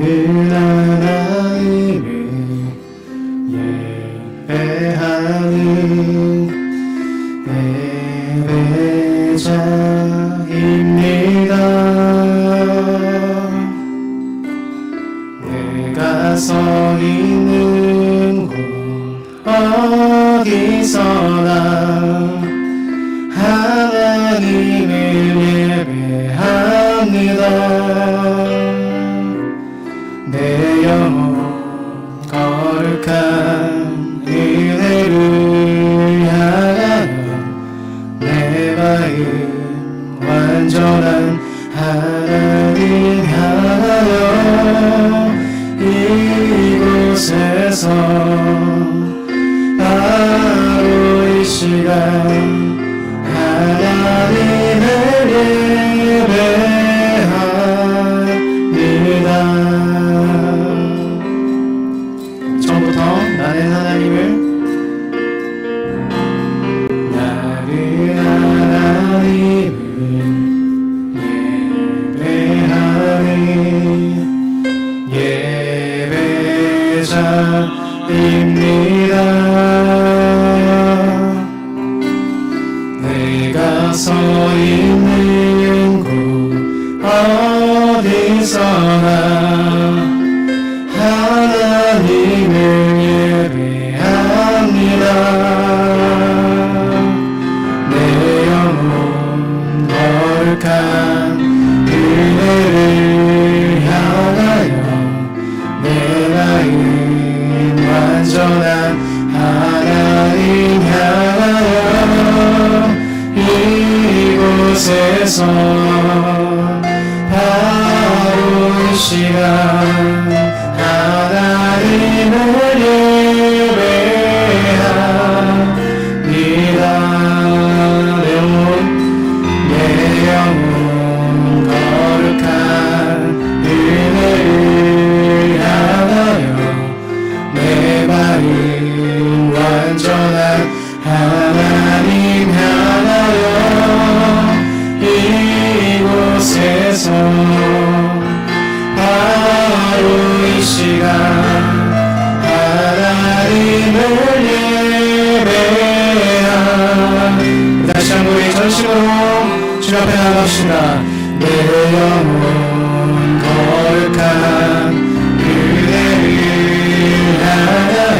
하 예 곳에서 바로 이 시간 이곳에서 바로 이 시간 하나님을 예배하 다시 한번 우리 전심으로 주 앞에 나갑시다. 내 영혼 거룩한 향하여 내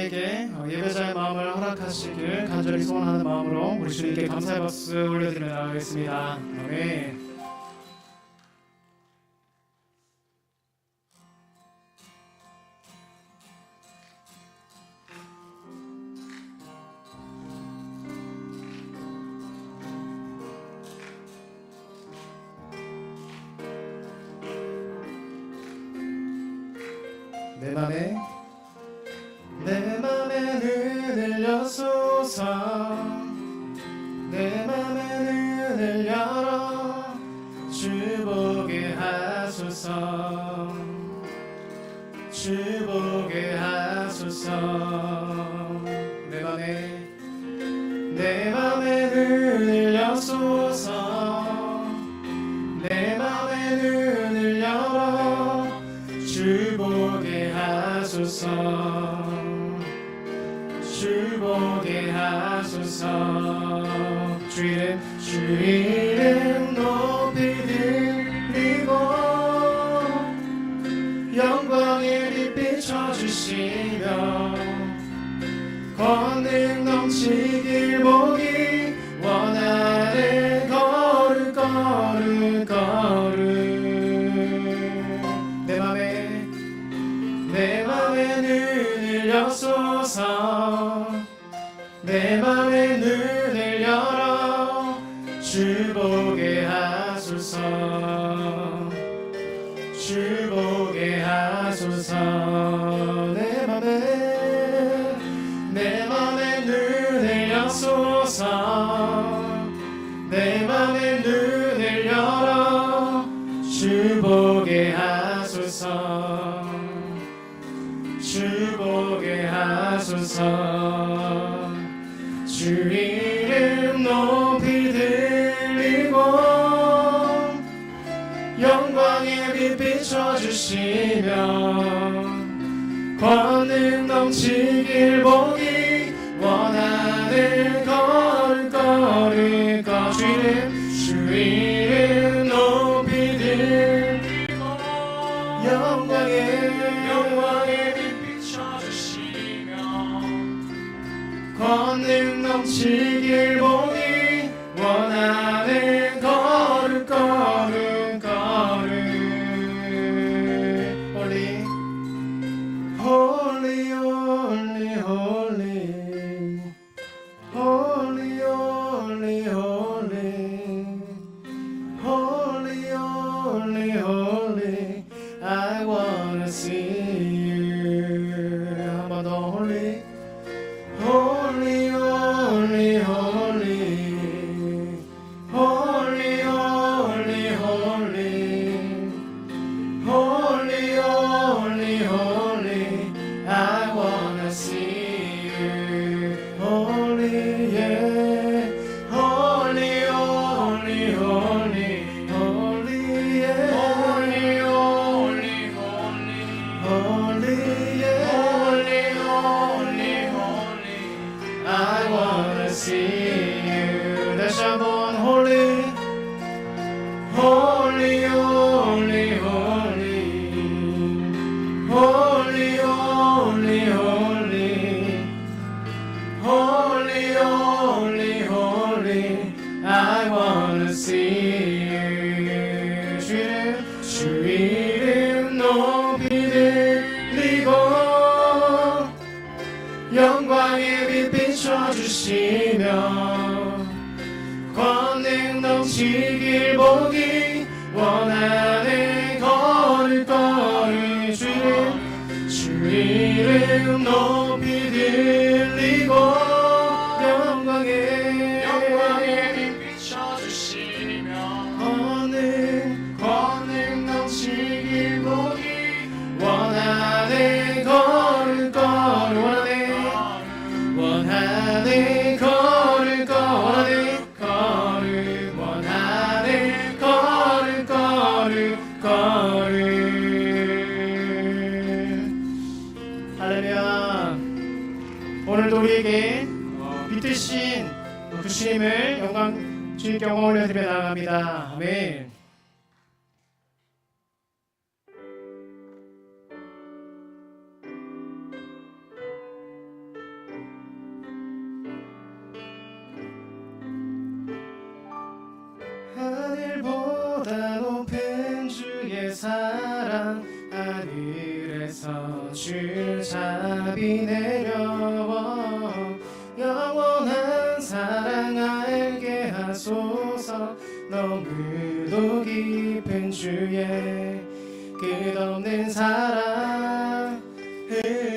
우리에게 어, 예배자의 마음을 허락하시길 간절히 소원하는 마음으로 우리 주님께 감사의 박수 올려드리며 나가겠습니다. 아멘. 내 맘에 하소서 내 맘에 내 맘에 여소서. 내 맘에 눈을 열어 주 보게 하소서. 주 보게 하소서. 주 이름 주 이름 주 보게 하소서 넘치길 보기 원하는 걸을 걸을 것 주이름 주 이름 높이 들리고 영광의 영광의 빛 비춰주시며 권능 넘치길 see 넘치길 보기 원하는 걸을 걸을 주 이름 주 이름 높이 들리고 우리에게 어, 빛드신 그 주님을 영광 주님께 영광 올려드려 나갑니다. 아멘 하소서 너무도 깊은 주의 끝없는 사랑 흐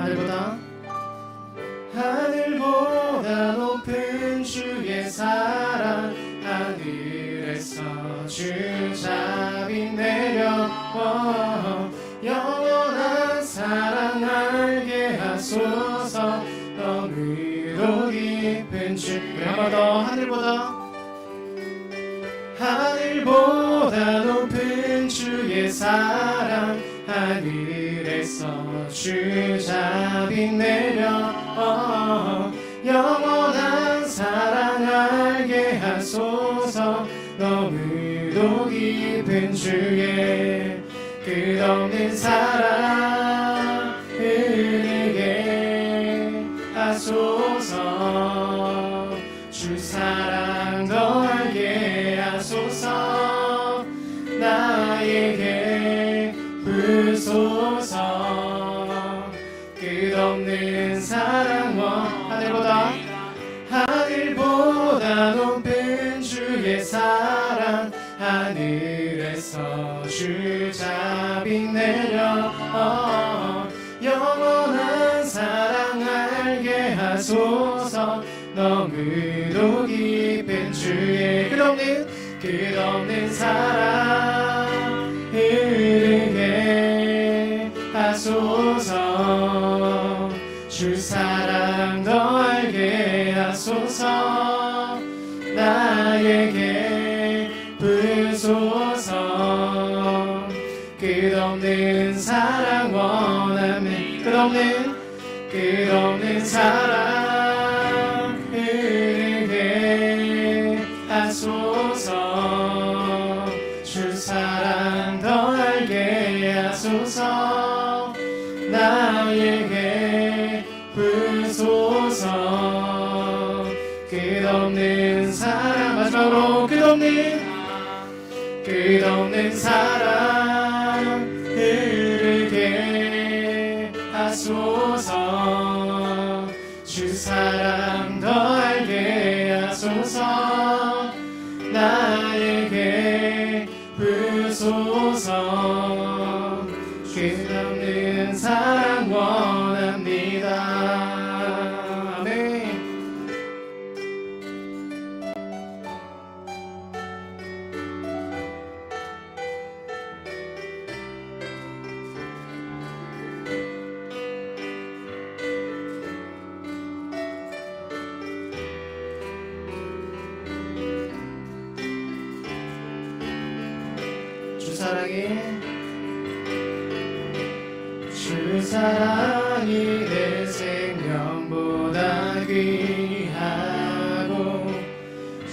하늘보다. 하늘보다 높은 주의 사랑 하늘에서 주 잡이 내려와. 영원한 사랑 알게 하소서. 너무도 깊은 주 한번 더. 하늘보다. 하늘보다 높은 주의 사랑 하늘에서 주 잡이 내려 어, 영원한 사랑 알게 하소서. 너무도 깊은 주의 끝없는 사랑 하소서 너무도 깊은 주의 끝없는 끝없는 사랑 흐르게 하소서 주 사랑 더 알게 하소서 나에게 부소서. 끝없는 사랑 원하네 끝없는 끝없는 사랑 하소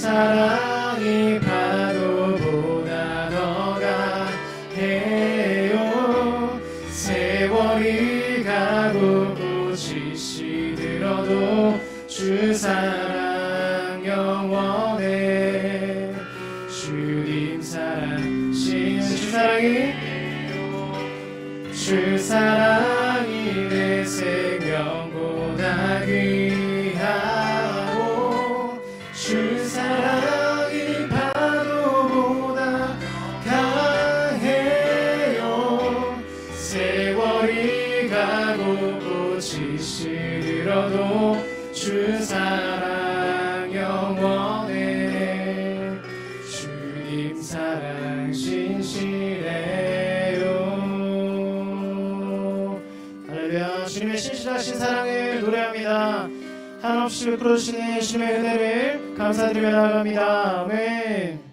사랑이 파도보다 더 강해요. 세월이 가고 꽃이 시들어도 주사 주 사랑 영원해. 주님 사랑 신실해요. 한없이 베풀어 주시는 주님의 은혜를 감사드리며 나아갑니다. 아멘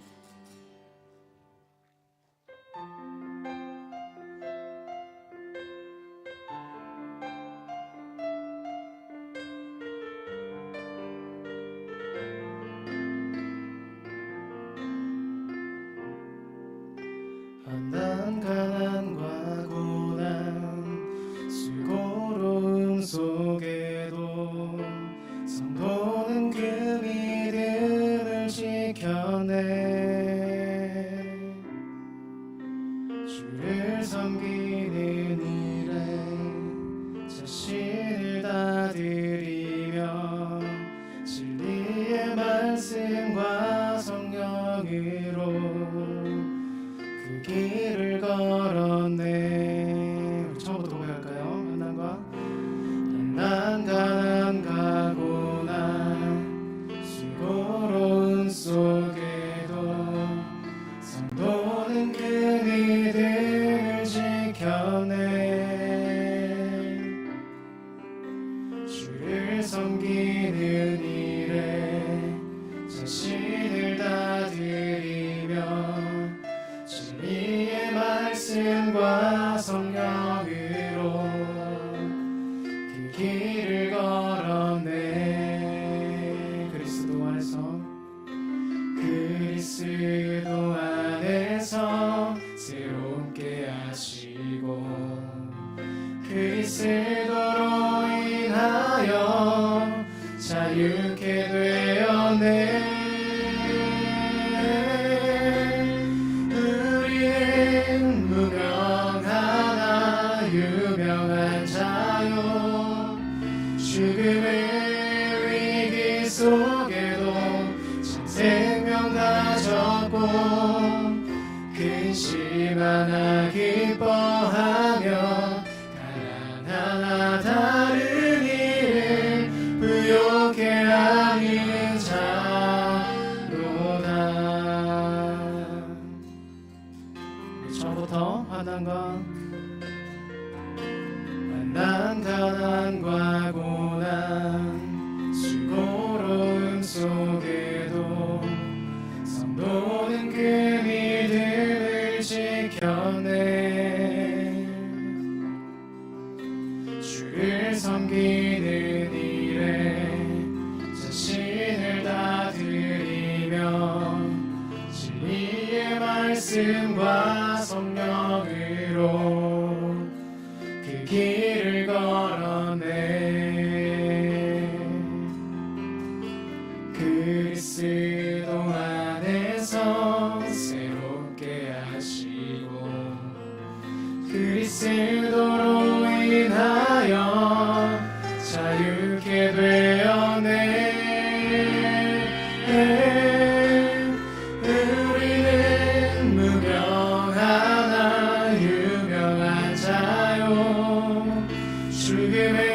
see the 말씀과 성령으 Shri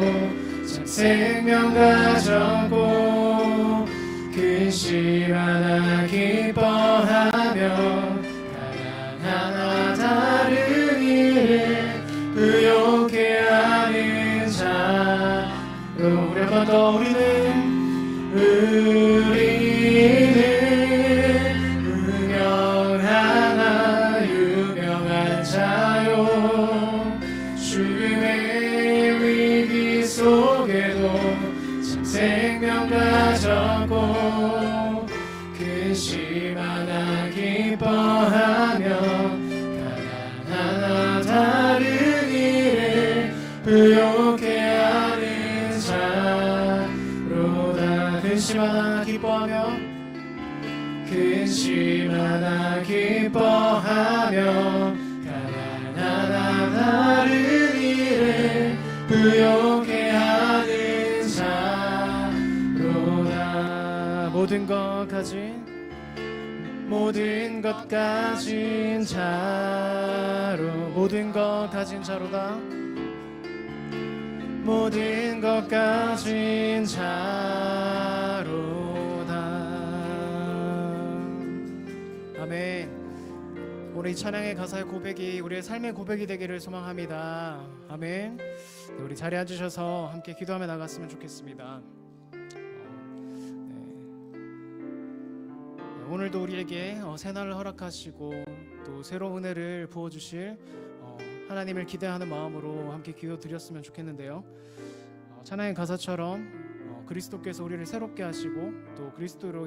참 생명 가졌고 근심 하나 기뻐하며 가난 하나 다른 일을 부욕해 하는 자로 우리 한번 더 우리는 우리 부욕해 하는 자로다. 모든 것 가진 모든 것 가진 자로 모든 것 가진 자로다. 모든 것 가진 자로 이 찬양의 가사의 고백이 우리의 삶의 고백이 되기를 소망합니다 아멘 네, 우리 자리에 앉으셔서 함께 기도하며 나갔으면 좋겠습니다 네. 네, 오늘도 우리에게 어, 새날을 허락하시고 또 새로운 은혜를 부어주실 어, 하나님을 기대하는 마음으로 함께 기도 드렸으면 좋겠는데요. 어, 찬양의 가사처럼 어, 그리스도께서 우리를 새롭게 하시고 또 그리스도로 인한